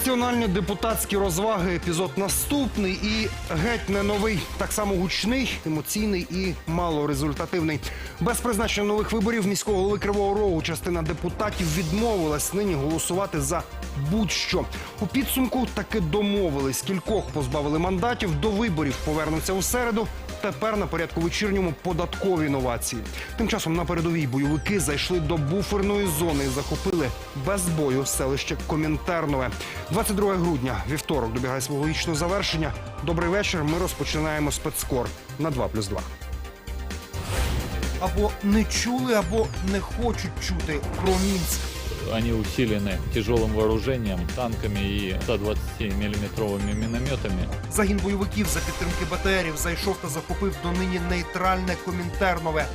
Національні депутатські розваги. Епізод наступний і геть не новий. Так само гучний, емоційний і малорезультативний. Без призначення нових виборів міського голови Кривого Рогу частина депутатів відмовилась нині голосувати за будь-що. У підсумку таки домовились. Кількох позбавили мандатів. До виборів повернуться у середу. Тепер на порядку вечірньому податкові новації. Тим часом на передовій бойовики зайшли до буферної зони і захопили без бою селище Комінтернове. 22 грудня, вівторок, добігає свого логічного завершення. Добрий вечір. Ми розпочинаємо спецкор на 2 плюс 2. або не чули, або не хочуть чути про Мінськ. Они усилены тяжелым вооружением, танками и 120-миллиметровыми минометами. Загін бойовиків за підтримки БТРів зайшов та захопив донині нейтральне Комінтернове.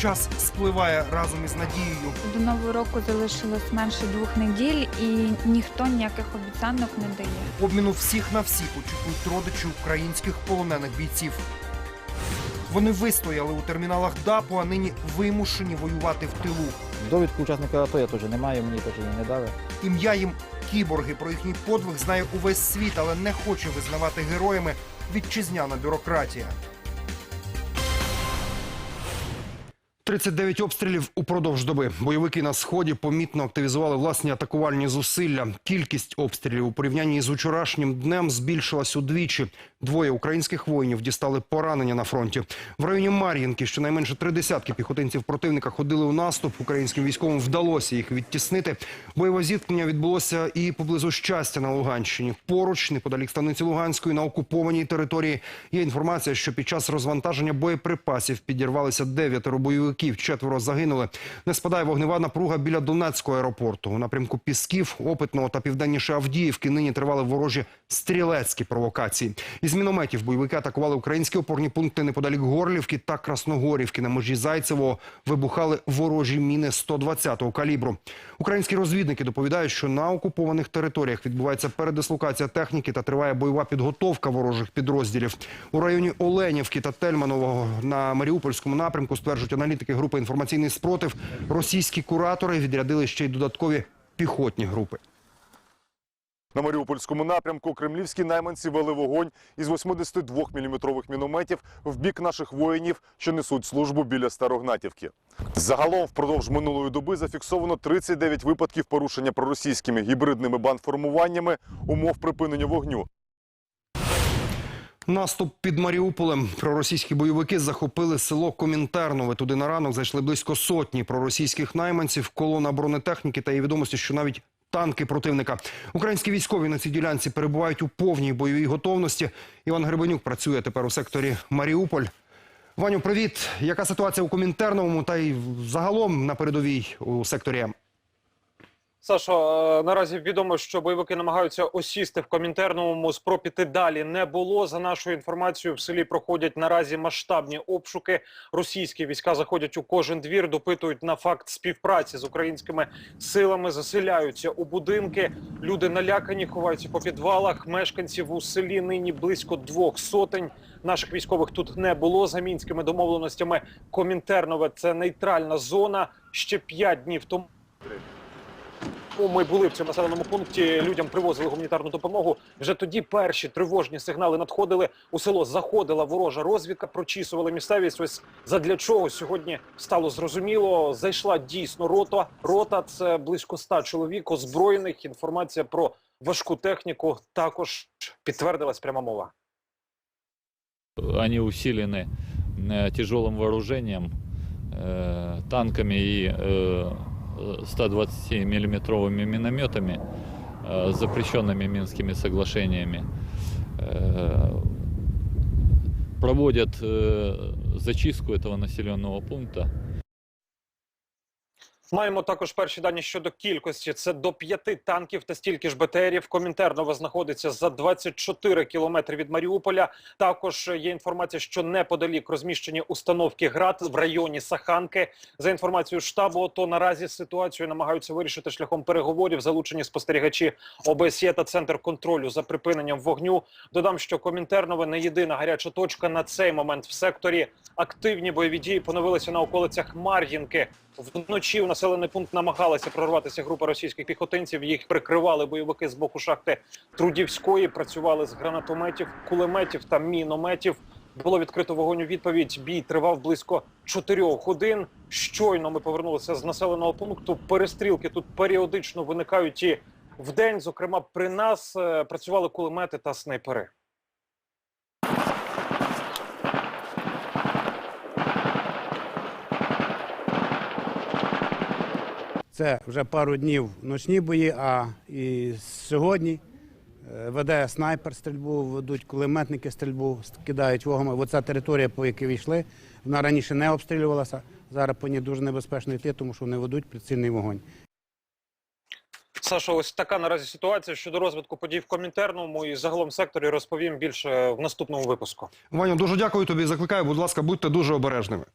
Час спливає разом із надією. До нового року залишилось менше двох неділь, і ніхто ніяких обіцянок не дає. Обміну всіх на всіх очікують родичі українських полонених бійців. Вони вистояли у терміналах ДАПу, а нині вимушені воювати в тилу. Довідку учасника АТО я теж не маю, мені теж її не дали. Ім'я їм кіборги. Про їхній подвиг знає увесь світ, але не хоче визнавати героями вітчизняна бюрократія. 39 обстрілів упродовж доби. Бойовики на сході помітно активізували власні атакувальні зусилля. Кількість обстрілів у порівнянні з учорашнім днем збільшилась удвічі. Двоє українських воїнів дістали поранення на фронті. В районі Мар'їнки щонайменше три десятки піхотинців противника ходили у наступ. Українським військовим вдалося їх відтіснити. Бойове зіткнення відбулося і поблизу щастя на Луганщині. Поруч, неподалік станиці Луганської, на окупованій території. Є інформація, що під час розвантаження боєприпасів підірвалися дев'ятеро бойовиків. Четверо загинули. Не спадає вогнева напруга біля Донецького аеропорту. У напрямку Пісків, Опитного та південніше Авдіївки нині тривали ворожі стрілецькі провокації. Із мінометів бойовики атакували українські опорні пункти неподалік Горлівки та Красногорівки. На межі Зайцевого вибухали ворожі міни 120-го калібру. Українські розвідники доповідають, що на окупованих територіях відбувається передислокація техніки та триває бойова підготовка ворожих підрозділів. У районі Оленівки та Тельманового на Маріупольському напрямку стверджують аналітики групи інформаційний спротив. Російські куратори відрядили ще й додаткові піхотні групи. На Маріупольському напрямку кремлівські найманці вели вогонь із 82-мм мінометів в бік наших воїнів, що несуть службу біля Старогнатівки. Загалом впродовж минулої доби зафіксовано 39 випадків порушення проросійськими гібридними бандформуваннями умов припинення вогню. Наступ під Маріуполем. Проросійські бойовики захопили село Комінтернове. Туди на ранок зайшли близько сотні проросійських найманців, колона бронетехніки та є відомості, що навіть танки противника. Українські військові на цій ділянці перебувають у повній бойовій готовності. Іван Гребенюк працює тепер у секторі Маріуполь. Ваню, привіт. Яка ситуація у Комінтерновому та й загалом на передовій у секторі М? Сашо, е, наразі відомо, що бойовики намагаються осісти в комінтерному. Спроб піти далі не було. За нашою інформацією, в селі проходять наразі масштабні обшуки. Російські війська заходять у кожен двір, допитують на факт співпраці з українськими силами, заселяються у будинки. Люди налякані, ховаються по підвалах. Мешканців у селі нині близько двох сотень. Наших військових тут не було за мінськими домовленостями. Комінтернове це нейтральна зона. Ще п'ять днів тому Ну, Ми були в цьому населеному пункті. Людям привозили гуманітарну допомогу. Вже тоді перші тривожні сигнали надходили. У село заходила ворожа розвідка, прочісували місцевість. Ось задля чого сьогодні стало зрозуміло. Зайшла дійсно рота. Рота це близько ста чоловік озброєних. Інформація про важку техніку також підтвердилась пряма мова. Они усилены э, тяжелым вооружением, э, танками и э, 120-миллиметровыми минометами, э, запрещенными Минскими соглашениями. Э, Проводят э, зачистку этого населенного пункта. Маємо також перші дані щодо кількості. Це до п'яти танків та стільки ж БТРів. Комінтерново знаходиться за 24 кілометри від Маріуполя. Також є інформація, що неподалік розміщені установки ГРАД в районі Саханки. За інформацією штабу, то наразі ситуацію намагаються вирішити шляхом переговорів. Залучені спостерігачі ОБСЄ та центр контролю за припиненням вогню. Додам, що Комінтернове не єдина гаряча точка на цей момент в секторі. Активні бойові дії поновилися на околицях Мар'їнки. Вночі у населений пункт намагалася прорватися група російських піхотинців. Їх прикривали бойовики з боку шахти Трудівської. Працювали з гранатометів, кулеметів та мінометів. Було відкрито вогонь у відповідь. Бій тривав близько чотирьох годин. Щойно ми повернулися з населеного пункту. Перестрілки тут періодично виникають і вдень. Зокрема, при нас е, працювали кулемети та снайпери. Це вже пару днів ночні бої, а і сьогодні е, веде снайпер стрільбу, ведуть кулеметники стрільбу, кидають вогами. Оця територія, по якій війшли, вона раніше не обстрілювалася. Зараз по ній дуже небезпечно йти, тому що вони ведуть прицільний вогонь. Саша, ось така наразі ситуація щодо розвитку подій в комінтерному і загалом секторі розповім більше в наступному випуску. Ваню, дуже дякую тобі. Закликаю, будь ласка, будьте дуже обережними.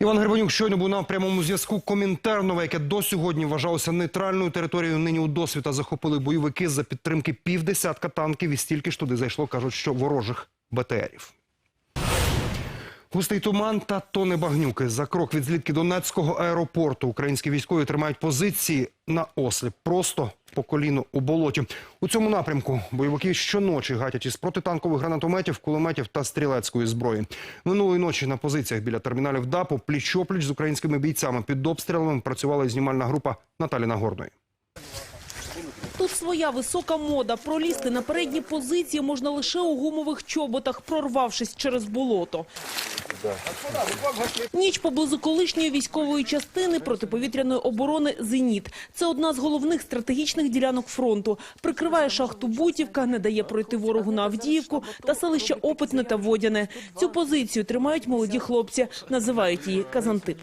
Іван Грибанюк щойно був на прямому зв'язку. Комінтернове, яке до сьогодні вважалося нейтральною територією, нині у досвіта захопили бойовики за підтримки півдесятка танків і стільки ж туди зайшло, кажуть, що ворожих БТРів. Густий туман та тони багнюки. За крок від злітки Донецького аеропорту українські військові тримають позиції на осліп, просто по коліну у болоті. У цьому напрямку бойовики щоночі гатять із протитанкових гранатометів, кулеметів та стрілецької зброї. Минулої ночі на позиціях біля терміналів ДАПу пліч-опліч з українськими бійцями під обстрілами працювала знімальна група Наталі Нагорної. Тут своя висока мода. Пролізти на передні позиції можна лише у гумових чоботах, прорвавшись через болото. Ніч поблизу колишньої військової частини протиповітряної оборони «Зеніт». Це одна з головних стратегічних ділянок фронту. Прикриває шахту Бутівка, не дає пройти ворогу на Авдіївку та селище Опитне та Водяне. Цю позицію тримають молоді хлопці. Називають її «Казантип».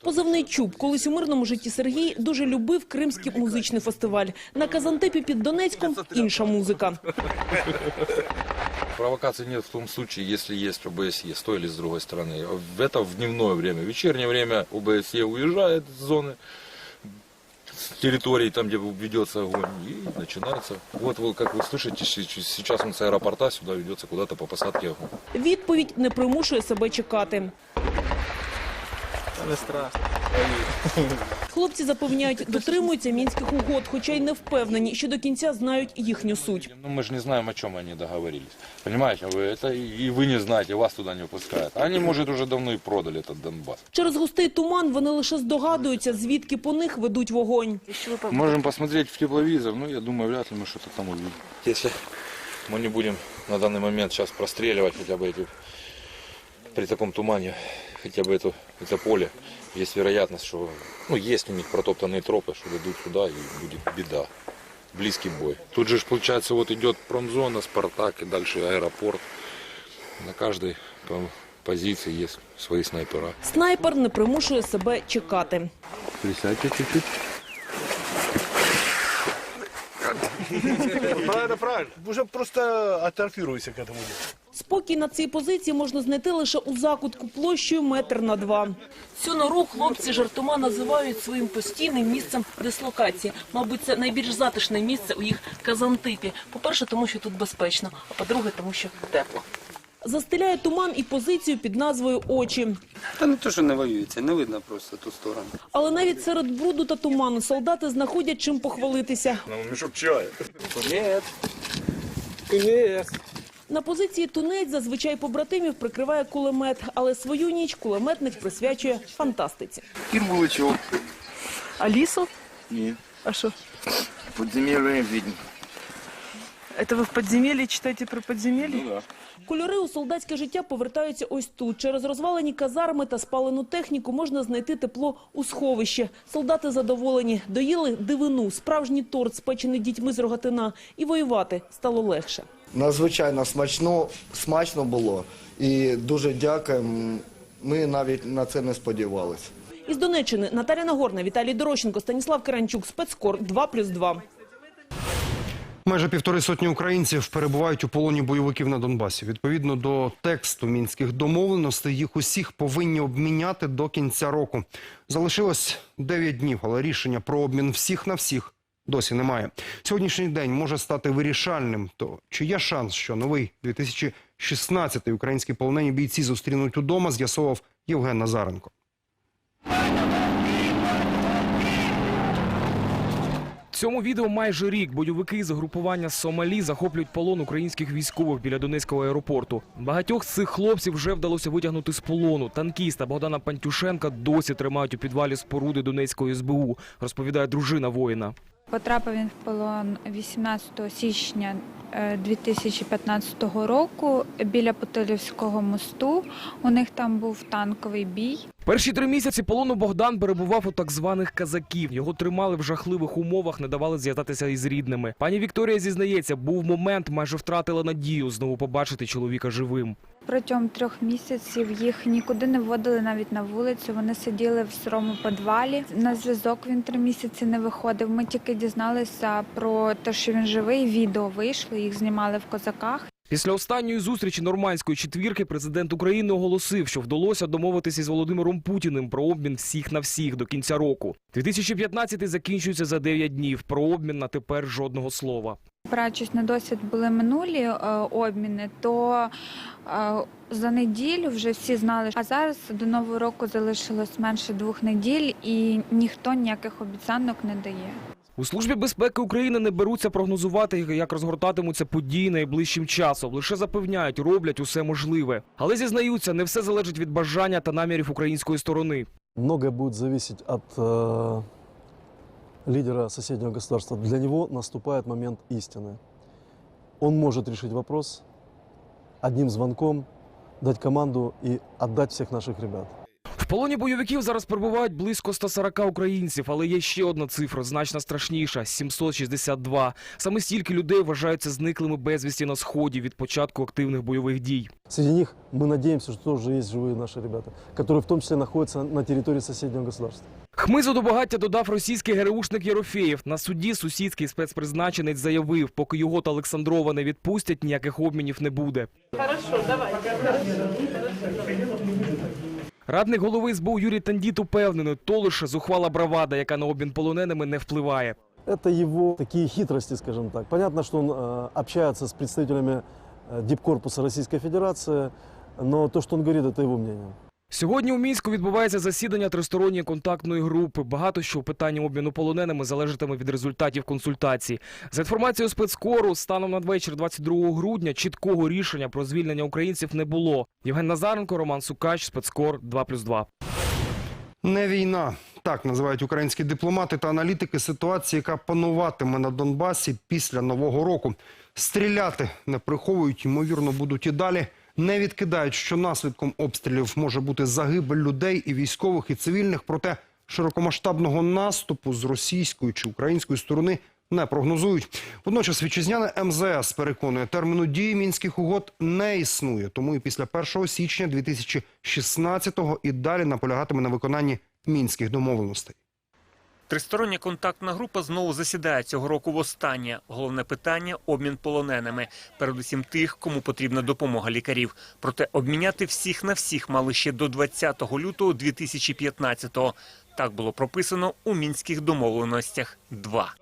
Позивний Чуб. Колись у мирному житті Сергій дуже любив Кримський музичний фестиваль. На Казантепі під Донецьком інша музика. Провокаций нет в том случае, если есть ОБСЕ с той или с другой стороны. Это в дневное время. В вечернее время ОБСЕ уезжает с зоны, с территории, там, где ведется огонь, и начинается. Вот, вот как вы слышите, щ- сейчас он с аэропорта сюда ведется куда-то по посадке огонь. Відповідь не примушує себе чекати. Хлопці запевняють, дотримуються мінських угод, хоча й не впевнені, що до кінця знають їхню суть. Ну, мы же не знаем, о чем они договорились. Понимаете, вы это и вы не знаете, вас туда не пускают. Они, может, уже давно и продали этот Донбасс. Через густий туман вони лише здогадуються, звідки по них ведуть вогонь. Можем посмотреть в тепловизор, но я думаю, вряд ли мы что-то там увидим. Если мы не будем на данный момент сейчас простреливать хотя бы эти, при таком тумане, хотя бы эту, это поле, есть вероятность, что, ну, есть у них протоптанные тропы, что ведут сюда и будет беда. Близкий бой. Тут же, ж, получается, вот идет промзона, Спартак и дальше аэропорт. На каждой по- позиции есть свои снайпера. Снайпер не примушує себе чекати. Присядьте чуть-чуть. Правильно, правильно. Уже просто атрофируйся к этому делу. Спокій на цій позиції можна знайти лише у закутку площею метр на два. Цю нору хлопці жартома називають своїм постійним місцем дислокації. Мабуть, це найбільш затишне місце у їх казантипі. По-перше, тому що тут безпечно, а по-друге, тому що тепло. Застеляє туман і позицію під назвою «Очі». Та не то, що не воюється, не видно просто ту сторону. Але навіть серед бруду та туману солдати знаходять чим похвалитися. Мешок чая. На позиції тунець зазвичай побратимів прикриває кулемет, але свою ніч кулеметник присвячує фантастиці. Ким вуличок? А лісу? Ні. А що? Подземелье відьм. Это ви в підземеллі читаєте про підземелля? Ну да. Кольори у солдатське життя повертаються ось тут. Через розвалені казарми та спалену техніку можна знайти тепло у сховищі. Солдати задоволені, доїли дивину, справжній торт, спечений дітьми з рогатина. І воювати стало легше. Надзвичайно смачно, смачно було і дуже дякуємо. Ми навіть на це не сподівалися. Із Донеччини Наталя Нагорна, Віталій Дорощенко, Станіслав Каранчук, Спецкор 2+,2. Майже півтори сотні українців перебувають у полоні бойовиків на Донбасі. Відповідно до тексту мінських домовленостей, їх усіх повинні обміняти до кінця року. Залишилось 9 днів, але рішення про обмін всіх на всіх досі немає. Сьогоднішній день може стати вирішальним. То чи є шанс, що новий 2016-й українські полонені бійці зустрінуть удома, з'ясовував Євген Назаренко. Цьому відео майже рік бойовики з групування Сомалі захоплюють полон українських військових біля Донецького аеропорту. Багатьох з цих хлопців вже вдалося витягнути з полону. Танкіста Богдана Пантюшенка досі тримають у підвалі споруди Донецької СБУ, розповідає дружина воїна. Потрапив він в полон 18 січня е, 2015 року біля Потилівського мосту. У них там був танковий бій. Перші три місяці полону Богдан перебував у так званих казаків. Його тримали в жахливих умовах, не давали зв'язатися із рідними. Пані Вікторія зізнається, був момент, майже втратила надію знову побачити чоловіка живим. Протягом трьох місяців їх нікуди не вводили навіть на вулицю. Вони сиділи в сирому підвалі. На зв'язок він три місяці не виходив. Ми тільки дізналися про те, що він живий. Відео вийшло, їх знімали в козаках. Після останньої зустрічі нормандської четвірки президент України оголосив, що вдалося домовитися із Володимиром Путіним про обмін всіх на всіх до кінця року. 2015 закінчується за 9 днів. Про обмін на тепер жодного слова. Опираючись на досвід були минулі е, обміни, то е, за неділю вже всі знали. А зараз до нового року залишилось менше двох неділь, і ніхто ніяких обіцянок не дає. У службі безпеки України не беруться прогнозувати, як розгортатимуться події найближчим часом. Лише запевняють, роблять усе можливе. Але зізнаються, не все залежить від бажання та намірів української сторони. Многое будет зависеть от э, лидера соседнего государства. Для него наступает момент истины. Он может решить вопрос одним звонком, дать команду и отдать всех наших ребят В полоні бойовиків зараз перебувають близько 140 українців, але є ще одна цифра, значно страшніша – 762. Саме стільки людей вважаються зниклими безвісті на сході від початку активних бойових дій. Среди них мы надеемся, что тоже есть живые наши ребята, которые в том числе находятся на территории соседнего государства. Хмизу до багаття додав російський ГРУшник Єрофеєв. На суді сусідський спецпризначенець заявив, поки його та Олександрова не відпустять, ніяких обмінів не буде. Хорошо, давай. Радник голови СБУ Юрій Тандіт упевнений, то лише зухвала бравада, яка на обмін полоненими не впливає. Это его такие хитрости, скажем так. Понятно, что он э, общается с представителями э, дипкорпуса Российской Федерации, но то, что он говорит, это его мнение. Сьогодні у Мінську відбувається засідання тристоронньої контактної групи. Багато що у питанні обміну полоненими залежатиме від результатів консультацій. За інформацією спецкору, станом на вечір 22 грудня чіткого рішення про звільнення українців не було. Євген Назаренко, Роман Сукач, спецкор 2+,2. Не війна. Так називають українські дипломати та аналітики ситуації, яка пануватиме на Донбасі після Нового року. Стріляти не приховують, ймовірно, будуть і далі. Не відкидають, що наслідком обстрілів може бути загибель людей і військових, і цивільних. Проте широкомасштабного наступу з російської чи української сторони не прогнозують. Водночас вітчизняне МЗС переконує, терміну дії мінських угод не існує. Тому і після 1 січня 2016-го і далі наполягатиме на виконанні мінських домовленостей. Тристороння контактна група знову засідає цього року востаннє. Головне питання – обмін полоненими. Передусім тих, кому потрібна допомога лікарів. Проте обміняти всіх на всіх мали ще до 20 лютого 2015-го. Так було прописано у Мінських домовленостях 2.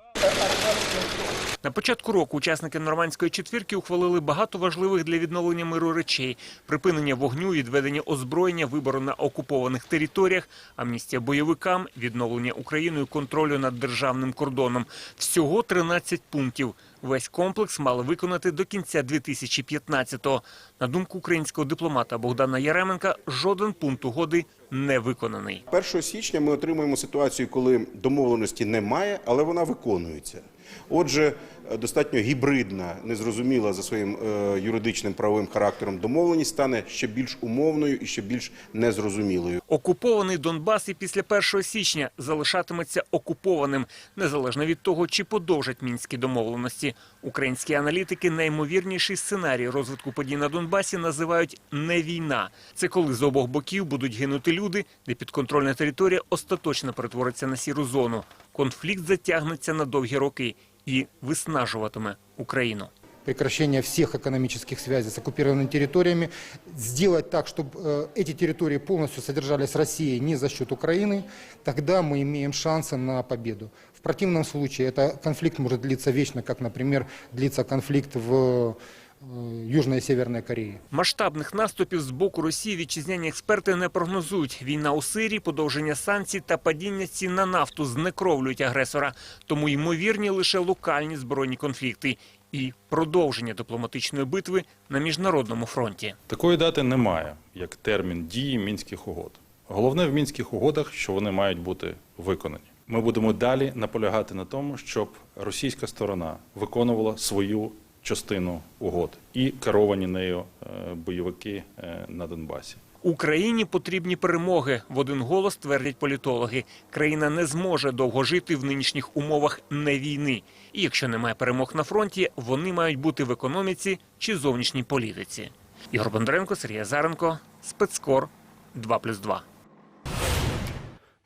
На початку року учасники нормандської четвірки ухвалили багато важливих для відновлення миру речей: припинення вогню, відведення озброєння, вибору на окупованих територіях, амністія бойовикам, відновлення Україною контролю над державним кордоном. Всього 13 пунктів. Весь комплекс мали виконати до кінця 2015-го. На думку українського дипломата Богдана Яременка, жоден пункт угоди не виконаний. 1 січня ми отримуємо ситуацію, коли домовленості немає, але вона виконується. Отже, достатньо гібридна, незрозуміла за своїм е, юридичним правовим характером домовленість стане ще більш умовною і ще більш незрозумілою. Окупований Донбас і після 1 січня залишатиметься окупованим, незалежно від того, чи подовжать мінські домовленості. Українські аналітики найімовірніший сценарій розвитку подій на Донбасі називають не війна. Це коли з обох боків будуть гинути люди, де підконтрольна територія остаточно перетвориться на сіру зону Конфлікт затягнеться на довгі роки і виснажуватиме Україну. прекращения всех экономических связей с оккупированными территориями, сделать так, чтобы э, эти территории полностью содержались Россией не за счет Украины, тогда мы имеем шансы на победу. В противном случае это конфликт может длиться вечно, как, например, длится конфликт в э, Южной и Северной Корее. Масштабних наступів з боку Росії вітчизняні експерти не прогнозують. Війна у Сирії, подовження санкцій та падіння цін на нафту знекровлюють агресора. Тому ймовірні лише локальні збройні конфлікти і продовження дипломатичної битви на міжнародному фронті. Такої дати немає, як термін дії мінських угод. Головне в мінських угодах, що вони мають бути виконані. Ми будемо далі наполягати на тому, щоб російська сторона виконувала свою частину угод і керовані нею е, бойовики е, на Донбасі. Україні потрібні перемоги. В один голос твердять політологи. Країна не зможе довго жити в нинішніх умовах не війни. І якщо немає перемог на фронті, вони мають бути в економіці чи зовнішній політиці. Ігор Бондаренко, Сергій Азаренко, спецкор 2+,2.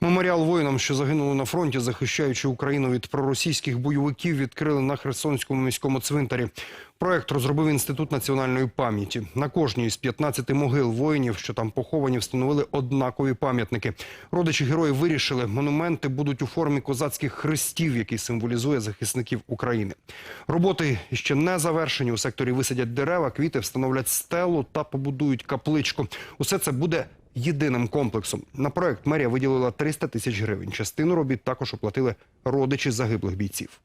Меморіал воїнам, що загинули на фронті, захищаючи Україну від проросійських бойовиків, відкрили на Херсонському міському цвинтарі. Проект розробив інститут національної пам'яті. На кожній із 15 могил воїнів, що там поховані, встановили однакові пам'ятники. Родичі героїв вирішили, монументи будуть у формі козацьких хрестів, які символізує захисників України. Роботи ще не завершені. У секторі висадять дерева, квіти встановлять стелу та побудують капличку. Усе це буде єдиним комплексом. На проект мерія виділила 300 тисяч гривень. Частину робіт також оплатили родичі загиблих бійців.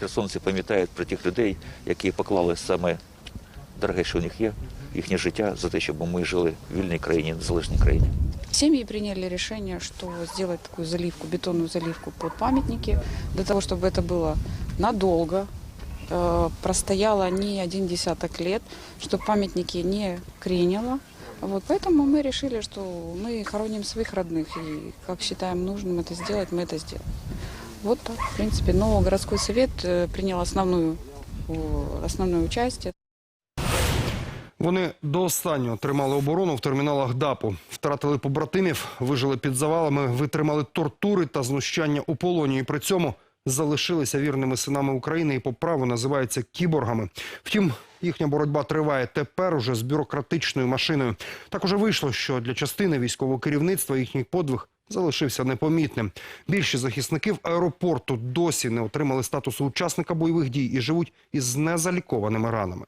Херсонці пам'ятають про тих людей, які поклали саме дороге, що у них є, їхнє життя за те, щоб ми жили в вільній країні, незалежній країні. Семьи приняли решение, что сделать такую заливку, бетонную заливку под памятники, для того, чтобы это было надолго, э, простояло не один десяток лет, чтобы памятники не кренило. Вот, поэтому мы решили, что мы хороним своих родных, и как считаем нужным это сделать, мы это сделаем. Вот так, в принципе. Но городской совет э, принял основную, э, основное участие. Вони до останнього тримали оборону в терміналах ДАПу, втратили побратимів, вижили під завалами, витримали тортури та знущання у полоні. І при цьому залишилися вірними синами України і по праву називаються кіборгами. Втім, їхня боротьба триває тепер уже з бюрократичною машиною. Так уже вийшло, що для частини військового керівництва їхній подвиг залишився непомітним. Більшість захисників аеропорту досі не отримали статусу учасника бойових дій і живуть із незалікованими ранами.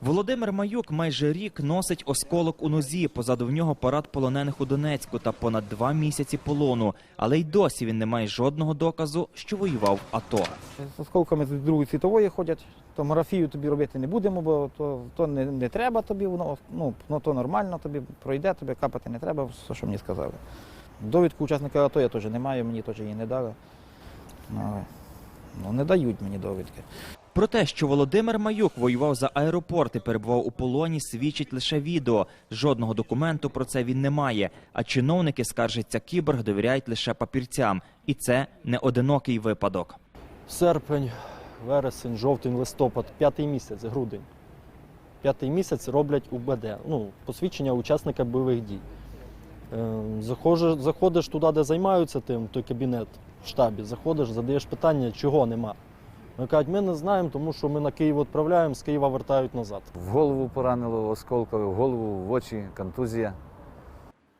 Володимир Маюк майже рік носить осколок у нозі. Позаду в нього парад полонених у Донецьку та понад два місяці полону. Але й досі він не має жодного доказу, що воював АТО. З осколками з Другої світової ходять. Томографію тобі робити не будемо, бо то, то не, не треба тобі, воно, ну, ну, то нормально тобі, пройде, тобі капати не треба, все, що мені сказали. Довідку учасника АТО я теж не маю, мені теж її не дали. Ну, ну, не дають мені довідки. Про те, що Володимир Маюк воював за аеропорт і перебував у полоні, свідчить лише відео. Жодного документу про це він не має. А чиновники, скаржиться кіборг, довіряють лише папірцям. І це не одинокий випадок. Серпень, вересень, жовтень, листопад, п'ятий місяць, грудень. П'ятий місяць роблять УБД, ну, посвідчення учасника бойових дій. Ем, заходиш туди, де займаються тим, той кабінет в штабі, заходиш, задаєш питання, чого нема. Вони кажуть, ми не знаємо, тому що ми на Київ відправляємо, з Києва вертають назад. В голову поранило осколкове, в голову, в очі, контузія.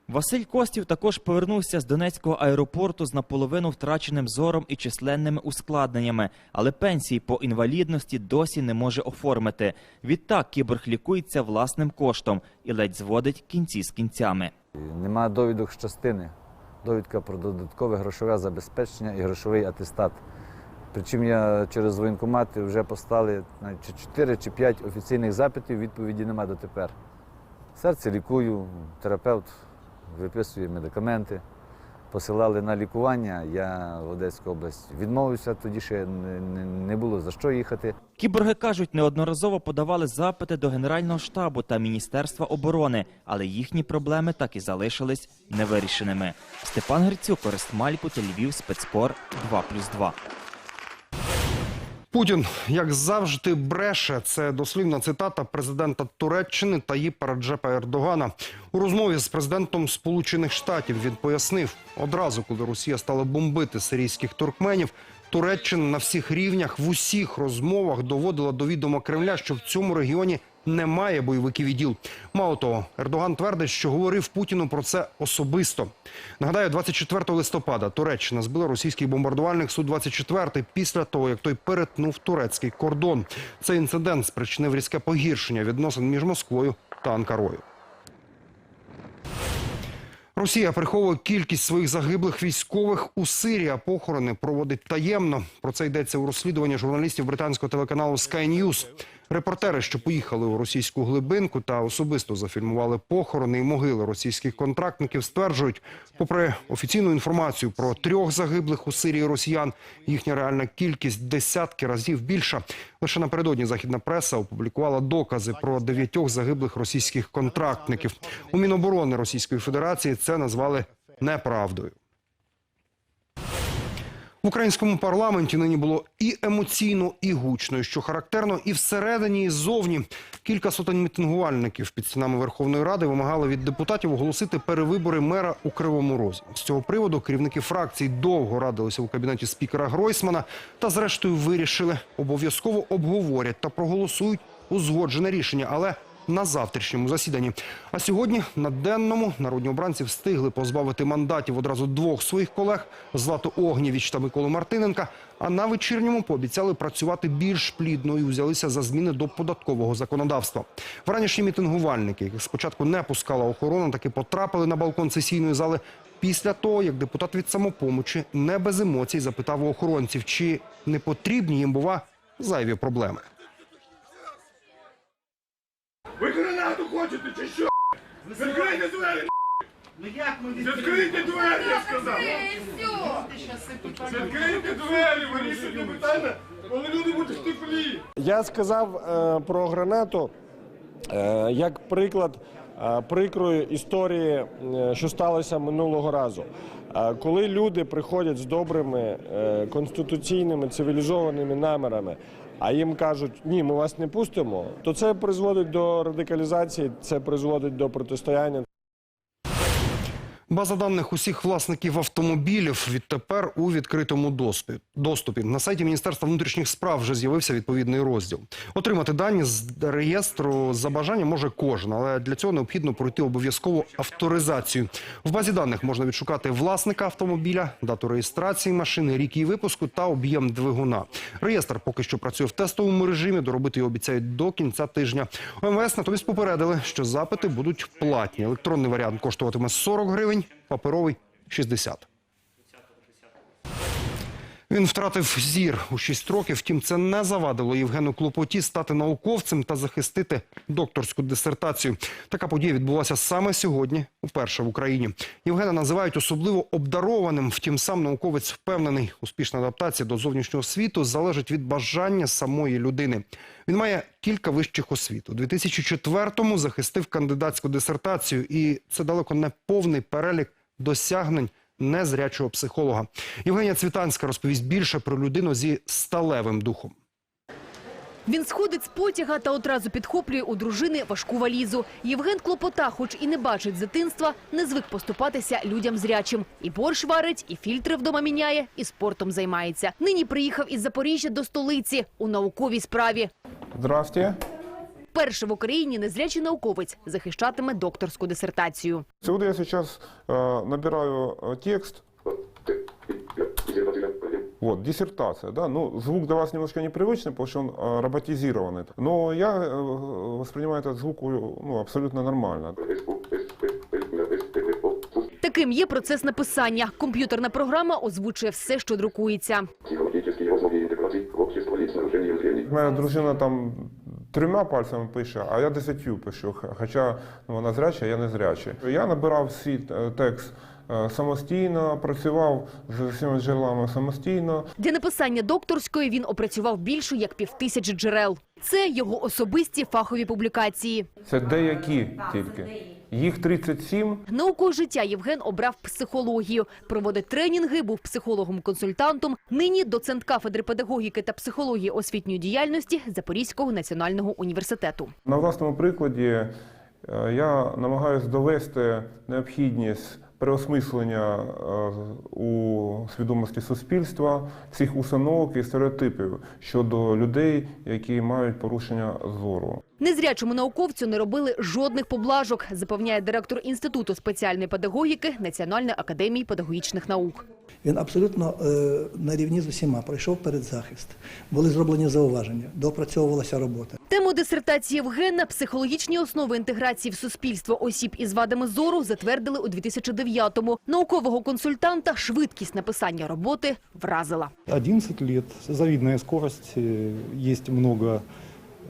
Василь Костів також повернувся з Донецького аеропорту з наполовину втраченим зором і численними ускладненнями, але пенсії по інвалідності досі не може оформити. Відтак кіборг лікується власним коштом і ледь зводить кінці з кінцями. Нема довідок з частини. Довідка про додаткове грошове забезпечення і грошовий атестат. Причому я через воєнкомати вже навіть чи 4 чи 5 офіційних запитів, відповіді нема дотепер. Серце лікую, терапевт виписує медикаменти. Посилали на лікування, я в Одеську область відмовився, тоді ще не, було за що їхати. Кіборги кажуть, неодноразово подавали запити до Генерального штабу та Міністерства оборони, але їхні проблеми так і залишились невирішеними. Степан Грицюк, Орест Мальпут, Львів, спецкор 2+,2. Путін, як завжди, бреше. Це дослівна цитата президента Туреччини Таїпа Раджепа Ердогана. У розмові з президентом Сполучених Штатів він пояснив, одразу, коли Росія стала бомбити сирійських туркменів, Туреччина на всіх рівнях в усіх розмовах доводила до відома Кремля, що в цьому регіоні немає бойовиків і. Мало того, Ердоган твердить, що говорив Путіну про це особисто. Нагадаю, 24 листопада Туреччина збила російський бомбардувальник Су-24 після того, як той перетнув турецький кордон. Цей інцидент спричинив різке погіршення відносин між Москвою та Анкарою. Росія приховує кількість своїх загиблих військових у Сирії, а похорони проводить таємно. Про це йдеться у розслідуванні журналістів британського телеканалу Sky News. Репортери, що поїхали у російську глибинку та особисто зафільмували похорони і могили російських контрактників, стверджують, попри офіційну інформацію про трьох загиблих у Сирії росіян, їхня реальна кількість десятки разів більша. Лише напередодні західна преса опублікувала докази про дев'ятьох загиблих російських контрактників. У Міноборони Російської Федерації це назвали неправдою. Українському парламенті нині було і емоційно, і гучно, що характерно, і всередині, і ззовні. Кілька сотень мітингувальників під стінами Верховної Ради вимагали від депутатів оголосити перевибори мера у Кривому Розі. З цього приводу керівники фракцій довго радилися у кабінеті спікера Гройсмана та, зрештою, вирішили обов'язково обговорять та проголосують узгоджене рішення, але на завтрашньому засіданні. А сьогодні на денному народні обранці встигли позбавити мандатів одразу двох своїх колег Злату Огнєвіч та Миколу Мартиненка. А на вечірньому пообіцяли працювати більш плідно і взялися за зміни до податкового законодавства. Вранішні мітингувальники, яких спочатку не пускала охорона, таки потрапили на балкон сесійної зали. Після того, як депутат від самопомочі не без емоцій запитав у охоронців, чи не потрібні їм бува зайві проблеми. Ви гранату хочете чи що? Закрийте двері! Закрийте двері, я сказав! Закрийте двері, вирішуйте питання, коли люди будуть в теплі! Я сказав е, про гранату е, як приклад е, прикрої історії, е, що сталося минулого разу. Е, коли люди приходять з добрими е, конституційними цивілізованими намірами, а їм кажуть, ні, ми вас не пустимо, то це призводить до радикалізації, це призводить до протистояння. База даних усіх власників автомобілів відтепер у відкритому доступі. На сайті Міністерства внутрішніх справ вже з'явився відповідний розділ. Отримати дані з реєстру за бажанням може кожен, але для цього необхідно пройти обов'язково авторизацію. В базі даних можна відшукати власника автомобіля, дату реєстрації машини, рік її випуску та об'єм двигуна. Реєстр поки що працює в тестовому режимі. Доробити його обіцяють до кінця тижня. МВС натомість попередили, що запити будуть платні. Електронний варіант коштуватиме 40 гривень, паперовий 60. Він втратив зір у 6 років, втім це не завадило Євгену Клопоті стати науковцем та захистити докторську дисертацію. Така подія відбулася саме сьогодні, уперше в Україні. Євгена називають особливо обдарованим, втім сам науковець впевнений, успішна адаптація до зовнішнього світу залежить від бажання самої людини. Він має кілька вищих освіт. У 2004-му захистив кандидатську дисертацію, і це далеко не повний перелік досягнень незрячого психолога. Євгенія Цвітанська розповість більше про людину зі сталевим духом. Він сходить з потяга та одразу підхоплює у дружини важку валізу. Євген Клопота, хоч і не бачить з дитинства, не звик поступатися людям зрячим. І борщ варить, і фільтри вдома міняє, і спортом займається. Нині приїхав із Запоріжжя до столиці у науковій справі. Здравствуйте. Перший в Україні незрячий науковець захищатиме докторську дисертацію. Сегодня я сейчас э, набираю э, текст. Вот, диссертация, да, ну, звук для вас немножко непривычный, потому что он э, роботизированный. Но я э, воспринимаю этот звук ну, абсолютно нормально. Таким є процес написання. Комп'ютерна програма озвучує все, що друкується. Моя дружина там трьома пальцями пише, а я десятью пишу. Хоча ну, вона зряча, а я не зрячий. Я набирав свій е, текст е, самостійно, працював з усіма джерелами самостійно. Для написання докторської він опрацював більше як півтисячі джерел. Це його особисті фахові публікації. Це деякі тільки. Їх 37. Наукове життя Євген обрав психологію. Проводить тренінги, був психологом-консультантом. Нині доцент кафедри педагогіки та психології освітньої діяльності Запорізького національного університету. На власному прикладі е, я намагаюся довести необхідність переосмислення е, у свідомості суспільства цих установок і стереотипів щодо людей, які мають порушення зору. Незрячому науковцю не робили жодних поблажок, запевняє директор Інституту спеціальної педагогіки Національної академії педагогічних наук. Він абсолютно е, на рівні з усіма пройшов передзахист. Були зроблені зауваження, допрацьовувалася робота. Тему дисертації Євгена «Психологічні основи інтеграції в суспільство осіб із вадами зору» затвердили у 2009-му. Наукового консультанта швидкість написання роботи вразила. 11 лет, завидная скорость, э, есть много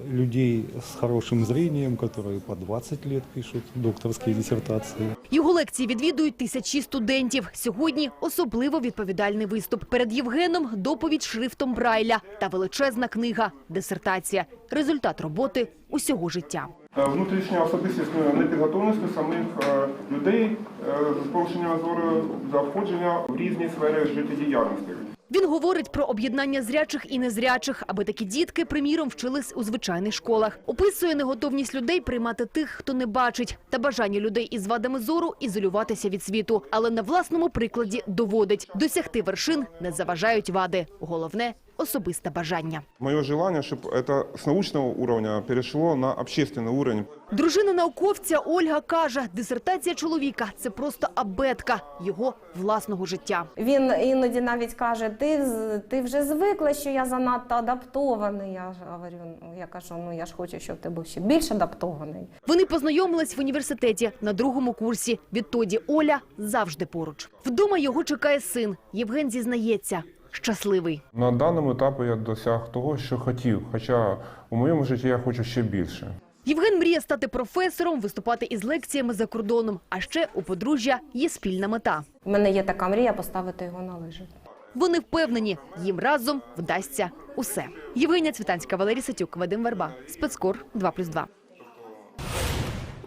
людей с хорошим зрением, которые по 20 лет пишут докторские диссертации. Його лекції відвідують тисячі студентів. Сьогодні особливо відповідальний виступ. Перед Євгеном доповідь шрифтом Брайля та величезна книга «Дисертація». Результат роботи усього життя. Е, Внутрішня особистісної непідготовленості самих е, людей е, з порушенням зору за входження в різні сфери життєдіяльності. Він говорить про об'єднання зрячих і незрячих, аби такі дітки, приміром, вчились у звичайних школах. Описує неготовність людей приймати тих, хто не бачить, та бажання людей із вадами зору ізолюватися від світу. Але на власному прикладі доводить – досягти вершин не заважають вади. Головне – особисте бажання. Мое желание, чтобы это с научного уровня перешло на общественный уровень. Дружина науковця Ольга каже, дисертація чоловіка – це просто абетка його власного життя. Він іноді навіть каже: ти, з- ти вже звикла, що я занадто адаптований. Я ж говорю, ну я кажу, ну я ж хочу, щоб ти був ще більш адаптований. Вони познайомились в університеті на другому курсі. Відтоді Оля завжди поруч. Вдома його чекає син. Євген зізнається – щасливий. На даному етапі я досяг того, що хотів, хоча у моєму житті я хочу ще більше. Євген мріє стати професором, виступати із лекціями за кордоном. А ще у подружжя є спільна мета. У мене є така мрія поставити його на лижі. Вони впевнені, їм разом вдасться усе. Євгенія Цвітанська, Валерій Сатюк, Вадим Верба. Спецкор 2+,2.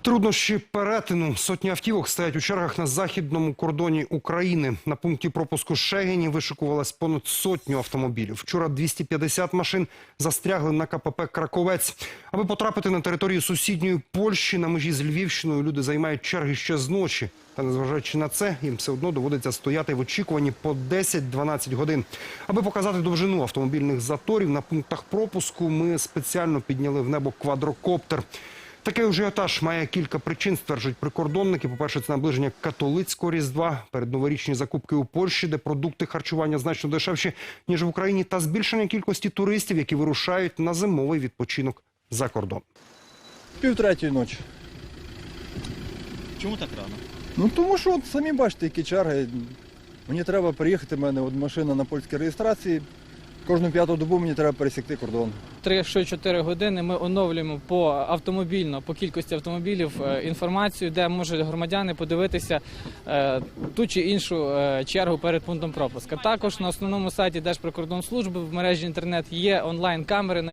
Труднощі перетину. Сотні автівок стоять у чергах на західному кордоні України. На пункті пропуску Шегені вишикувалось понад сотню автомобілів. Вчора 250 машин застрягли на КПП «Краковець». Аби потрапити на територію сусідньої Польщі на межі з Львівщиною, люди займають черги ще з ночі. Та незважаючи на це, їм все одно доводиться стояти в очікуванні по 10-12 годин. Аби показати довжину автомобільних заторів на пунктах пропуску, ми спеціально підняли в небо квадрокоптер. Такий ажіотаж має кілька причин, стверджують прикордонники. По-перше, це наближення католицького різдва, передноворічні закупки у Польщі, де продукти харчування значно дешевші ніж в Україні, та збільшення кількості туристів, які вирушають на зимовий відпочинок за кордон. Півтретьої ночі. Чому так рано? Ну тому що от самі бачите, які черги. Мені треба приїхати, в мене от машина на польській реєстрації. Кожну п'яту добу мені треба пересікти кордон. 3-4 години ми оновлюємо по автомобільно, по кількості автомобілів е, інформацію, де можуть громадяни подивитися е, ту чи іншу е, чергу перед пунктом пропуска. Також на основному сайті Держприкордонслужби в мережі інтернет є онлайн-камери.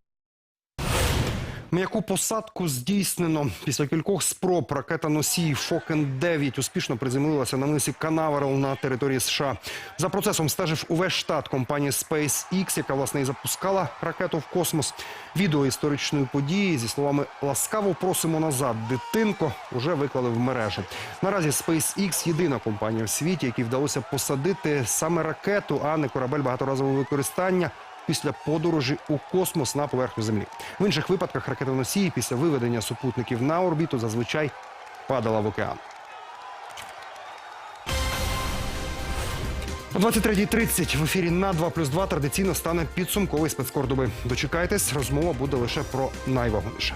М'яку посадку здійснено. Після кількох спроб ракета носій Фокен-9 успішно приземлилася на мисі Канаверал на території США. За процесом стежив увесь штат компанії SpaceX, яка власне і запускала ракету в космос. Відео історичної події зі словами ласкаво просимо назад. Дитинко вже виклали в мережу. Наразі SpaceX – єдина компанія в світі, якій вдалося посадити саме ракету, а не корабель багаторазового використання після подорожі у космос на поверхню Землі. В інших випадках ракетоносії після виведення супутників на орбіту зазвичай падала в океан. О 23.30 в ефірі на 2 плюс 2 традиційно стане підсумковий спецкордоби. Дочекайтесь, розмова буде лише про найвагоміше.